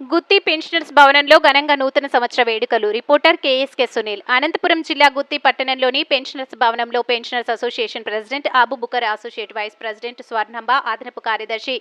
గుత్తి pensioners భవనంలో ఘనంగా నూతన సంవత్సర వేడుకలు. Reporter KSK Sunil. అనంతపురం జిల్లా గుత్తి పట్టణంలోని పెన్షనర్స్ భవనంలో pensioners association president Abubakar associate vice president Swarnamba అదనపు కార్యదర్శి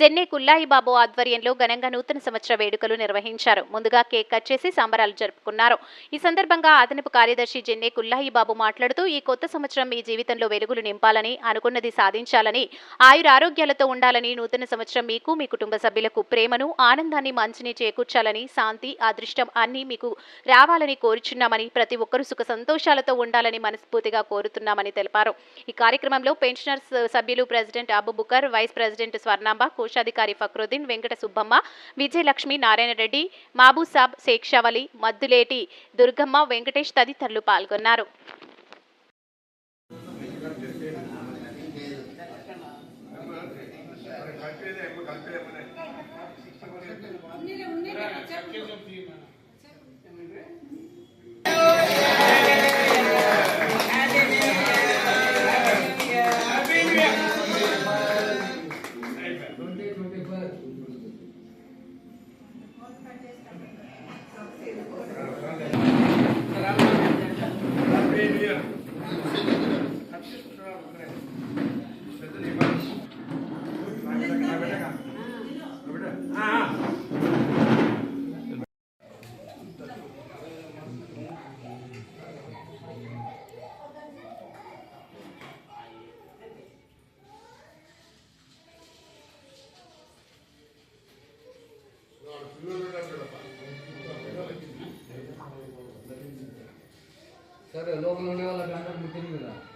జెన్నే కుల్లాయి బాబు ఆధ్వర్యంలో ఘనంగా నూతన సంవత్సర వేడుకలు నిర్వహించారు. ముందుగా కేక్ కట్ చేసి సంబరాలు జరుపుకున్నారు. ఈ సందర్భంగా అదనపు కార్యదర్శి జెన్నే కుల్లాయిబాబు మాట్లాడుతూ ఈ కొత్త సంవత్సరం మీ జీవితంలో వెలుగులు నింపాలని అనుకున్నది సాధించాలని ఆయురారోగ్యాలతో ఉండాలని నూతన సంవత్సరం మీకు మీ కుటుంబ సభ్యులకు ప్రేమను ఆనందాన్ని మంచిని చేకూర్చాలని శాంతి అదృష్టం అన్నీ మీకు రావాలని కోరుచున్నామని ప్రతి ఒక్కరూ సుఖ సంతోషాలతో ఉండాలని మనస్ఫూర్తిగా కోరుతున్నామని తెలిపారు. ఈ కార్యక్రమంలో పెన్షనర్స్ సభ్యులు president Abubakar vice president Swarnamba కోశాధికారి ఫక్రుద్దీన్ వెంకట సుబ్బమ్మ విజయలక్ష్మి నారాయణ రెడ్డి మాబూసాబ్ శేక్షావలి మద్దులేటి దుర్గమ్మ వెంకటేష్ తదితరులు పాల్గొన్నారు. सर लोग लोने वाला गाना मुझे नहीं मिला